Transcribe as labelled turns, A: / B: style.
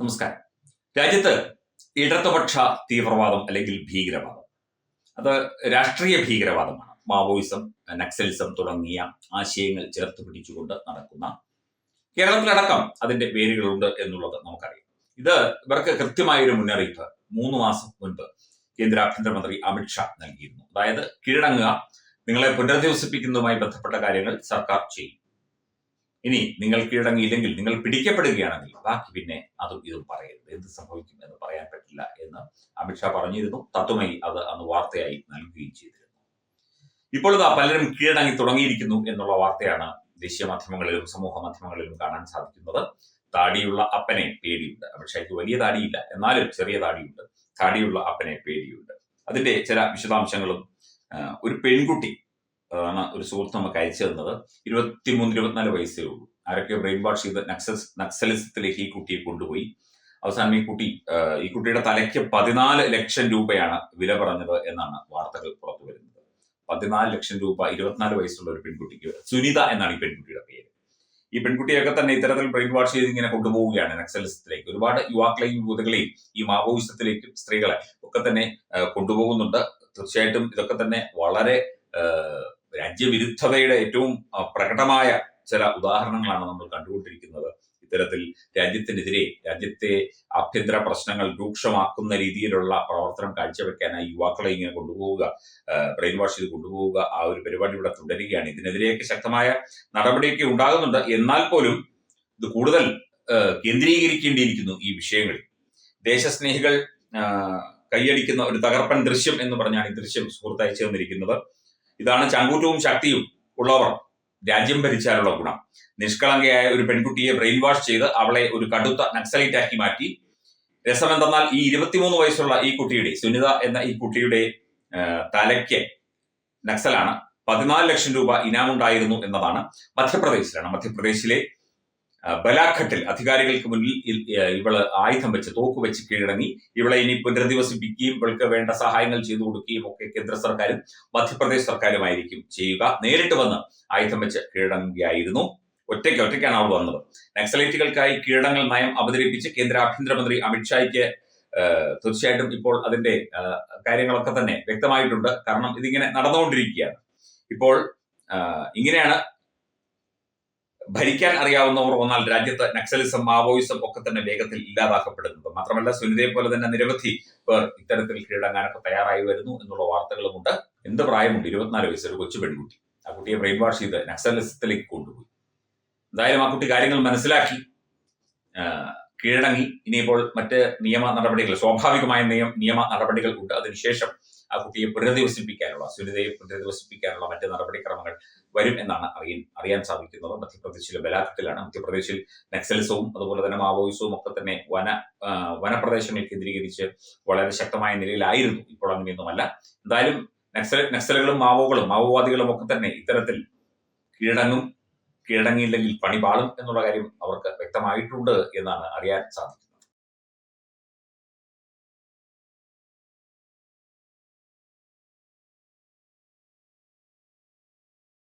A: നമസ്കാരം. രാജ്യത്ത് ഇടതുപക്ഷ തീവ്രവാദം അല്ലെങ്കിൽ ഭീകരവാദം. അത് രാഷ്ട്രീയ ഭീകരവാദമാണ്. മാവോയിസം നക്സലിസം തുടങ്ങിയ ആശയങ്ങൾ ചേർത്ത് പിടിച്ചുകൊണ്ട് നടക്കുന്ന കേരളത്തിലടക്കം അതിന്റെ പേരുകളുണ്ട് എന്നുള്ളത് നമുക്കറിയാം. ഇത് ഇവർക്ക് കൃത്യമായൊരു മുന്നറിയിപ്പ് മൂന്ന് മാസം മുൻപ് കേന്ദ്ര ആഭ്യന്തരമന്ത്രി അമിത്ഷാ നൽകിയിരുന്നു. അതായത് കീഴടങ്ങുക നിങ്ങളെ പുനരധിവസിപ്പിക്കുന്നതുമായി ബന്ധപ്പെട്ട കാര്യങ്ങൾ സർക്കാർ ചെയ്യും. ഇനി നിങ്ങൾ കീഴടങ്ങിയില്ലെങ്കിൽ നിങ്ങൾ പിടിക്കപ്പെടുകയാണെങ്കിൽ ബാക്കി പിന്നെ അതും ഇതും പറയരുത്. എന്ത് സംഭവിക്കും എന്ന് പറയാൻ പറ്റില്ല എന്ന് അമിത്ഷാ പറഞ്ഞിരുന്നു. തത്വമായി അത് അന്ന് വാർത്തയായി നൽകുകയും ചെയ്തിരുന്നു. ഇപ്പോൾ ഇതാ പലരും കീഴടങ്ങി തുടങ്ങിയിരിക്കുന്നു എന്നുള്ള വാർത്തയാണ് ദേശീയ മാധ്യമങ്ങളിലും സമൂഹ മാധ്യമങ്ങളിലും കാണാൻ സാധിക്കുന്നത്. താടിയുള്ള അപ്പനെ പേടിയുണ്ട്. അമിത്ഷായ്ക്ക് വലിയ താടിയില്ല. എന്നാലും ചെറിയ താടിയുണ്ട്. താടിയുള്ള അപ്പനെ പേടിയുണ്ട്. അതിന്റെ ചില വിശദാംശങ്ങളും ഒരു പെൺകുട്ടി ആണ് ഒരു സുഹൃത്ത് നമുക്ക് അയച്ചു തന്നത്. ഇരുപത്തിമൂന്ന് ഇരുപത്തിനാല് വയസ്സേ ഉള്ളൂ. ആരൊക്കെ ബ്രെയിൻ വാഷ് ചെയ്ത് നക്സൽ നക്സലിസത്തിലേക്ക് ഈ കുട്ടിയെ കൊണ്ടുപോയി. അവസാനം ഈ കുട്ടി ഈ കുട്ടിയുടെ തലയ്ക്ക് പതിനാല് ലക്ഷം രൂപയാണ് വില പറഞ്ഞത് എന്നാണ് വാർത്തകൾ പുറത്തു വരുന്നത്. പതിനാല് ലക്ഷം രൂപ ഇരുപത്തിനാല് വയസ്സുള്ള ഒരു പെൺകുട്ടിക്ക് സുനിത എന്നാണ് ഈ പെൺകുട്ടിയുടെ പേര്. ഈ പെൺകുട്ടിയൊക്കെ തന്നെ ഇത്തരത്തിൽ ബ്രെയിൻ വാഷ് ചെയ്ത് ഇങ്ങനെ കൊണ്ടുപോവുകയാണ് നക്സലിസത്തിലേക്ക്. ഒരുപാട് യുവാക്കളെയും യുവതികളെയും ഈ മാവോയിസത്തിലേക്കും സ്ത്രീകളെ ഒക്കെ തന്നെ കൊണ്ടുപോകുന്നുണ്ട്. തീർച്ചയായിട്ടും ഇതൊക്കെ തന്നെ വളരെ രാജ്യവിരുദ്ധതയുടെ ഏറ്റവും പ്രകടമായ ചില ഉദാഹരണങ്ങളാണ് നമ്മൾ കണ്ടുകൊണ്ടിരിക്കുന്നത്. ഇത്തരത്തിൽ രാജ്യത്തിനെതിരെ രാജ്യത്തെ ആഭ്യന്തര പ്രശ്നങ്ങൾ രൂക്ഷമാക്കുന്ന രീതിയിലുള്ള പ്രവർത്തനം കാഴ്ചവെക്കാനായി യുവാക്കളെ ഇങ്ങനെ കൊണ്ടുപോവുക ബ്രെയിൻ വാഷ് ചെയ്ത് കൊണ്ടുപോവുക ആ ഒരു പരിപാടി ഇവിടെ തുടരുകയാണ്. ഇതിനെതിരെയൊക്കെ ശക്തമായ നടപടിയൊക്കെ ഉണ്ടാകുന്നുണ്ട്. എന്നാൽ പോലും ഇത് കൂടുതൽ കേന്ദ്രീകരിക്കേണ്ടിയിരിക്കുന്നു ഈ വിഷയങ്ങൾ ദേശസ്നേഹികൾ കൈയടിക്കുന്ന ഒരു തകർപ്പൻ ദൃശ്യം എന്ന് പറഞ്ഞാണ് ഈ ദൃശ്യം സുഹൃത്തായി ചേർന്നിരിക്കുന്നത്. ഇതാണ് ചങ്കൂറ്റവും ശക്തിയും ഉള്ളവർ രാജ്യം ഭരിച്ചാലുള്ള ഗുണം. നിഷ്കളങ്കയായ ഒരു പെൺകുട്ടിയെ ബ്രെയിൻ വാഷ് ചെയ്ത് അവളെ ഒരു കടുത്ത നക്സലൈറ്റ് ആക്കി മാറ്റി. രസമെന്തെന്നാൽ ഈ ഇരുപത്തിമൂന്ന് വയസ്സുള്ള ഈ കുട്ടിയുടെ സുനിത എന്ന ഈ കുട്ടിയുടെ തലയ്ക്ക് നക്സലാണ് പതിനാല് ലക്ഷം രൂപ ഇനാമുണ്ടായിരുന്നു എന്നതാണ് മധ്യപ്രദേശിലാണ്. മധ്യപ്രദേശിലെ ബലാഘട്ടിൽ അധികാരികൾക്ക് മുന്നിൽ ഇവൾ ആയുധം വെച്ച് തോക്ക് വെച്ച് കീഴടങ്ങി. ഇവളെ ഇനി പുനരധിവസിപ്പിക്കുകയും ഇവൾക്ക് വേണ്ട സഹായങ്ങൾ ചെയ്തു കൊടുക്കുകയും ഒക്കെ കേന്ദ്ര സർക്കാരും മധ്യപ്രദേശ് സർക്കാരുമായിരിക്കും ചെയ്യുക. നേരിട്ട് വന്ന് ആയുധം വെച്ച് കീഴടങ്ങുകയായിരുന്നു. ഒറ്റയ്ക്ക് ഒറ്റയ്ക്കാണ് അവൾ വന്നത്. നക്സലൈറ്റുകൾക്കായി കീഴടങ്ങൽ നയം അവതരിപ്പിച്ച് കേന്ദ്ര ആഭ്യന്തരമന്ത്രി അമിത്ഷായ്ക്ക് തീർച്ചയായിട്ടും ഇപ്പോൾ അതിന്റെ കാര്യങ്ങളൊക്കെ തന്നെ വ്യക്തമായിട്ടുണ്ട്. കാരണം ഇതിങ്ങനെ നടന്നുകൊണ്ടിരിക്കുകയാണ്. ഇപ്പോൾ ഇങ്ങനെയാണ് ഭരിക്കാൻ അറിയാവുന്നവർ വന്നാൽ രാജ്യത്ത് നക്സലിസം മാവോയിസം ഒക്കെ തന്നെ വേഗത്തിൽ ഇല്ലാതാക്കപ്പെടുന്നത് മാത്രമല്ല സുനിതയെ പോലെ തന്നെ നിരവധി പേർ ഇത്തരത്തിൽ കീഴടങ്ങാനൊക്കെ തയ്യാറായി വരുന്നു എന്നുള്ള വാർത്തകളുമുണ്ട്. എന്ത് പ്രായമുണ്ട്? ഇരുപത്തിനാല് വയസ്സ് ഒരു കൊച്ചു പെൺകുട്ടി. ആ കുട്ടിയെ ബ്രെയിൻ വാഷ് ചെയ്ത് നക്സലിസത്തിലേക്ക് കൊണ്ടുപോയി. എന്തായാലും ആ കുട്ടി കാര്യങ്ങൾ മനസ്സിലാക്കി കീഴടങ്ങി. ഇനിയിപ്പോൾ മറ്റ് നിയമ നടപടികൾ സ്വാഭാവികമായ നിയമ നിയമ നടപടികൾ ഉണ്ട്. അതിനുശേഷം ആ കുട്ടിയെ പുനരധിവസിപ്പിക്കാനുള്ള സുനിതയെ പുനരധിവസിപ്പിക്കാനുള്ള മറ്റ് നടപടിക്രമങ്ങൾ വരും എന്നാണ് അറിയാൻ അറിയാൻ സാധിക്കുന്നത്. മധ്യപ്രദേശിലെ ബലാഘട്ടിലാണ് മധ്യപ്രദേശിൽ നക്സലിസവും അതുപോലെ തന്നെ മാവോയിസവും ഒക്കെ തന്നെ വന വനപ്രദേശങ്ങളിൽ കേന്ദ്രീകരിച്ച് വളരെ ശക്തമായ നിലയിലായിരുന്നു. ഇപ്പോൾ അങ്ങനെയൊന്നുമല്ല. എന്തായാലും നക്സൽ നക്സലുകളും മാവോകളും മാവോവാദികളും ഒക്കെ തന്നെ ഇത്തരത്തിൽ കീഴടങ്ങും കീഴടങ്ങിയില്ലെങ്കിൽ പണി പാളും എന്നുള്ള കാര്യം അവർക്ക് വ്യക്തമായിട്ടുണ്ട് എന്നാണ് അറിയാൻ സാധിക്കുന്നത്.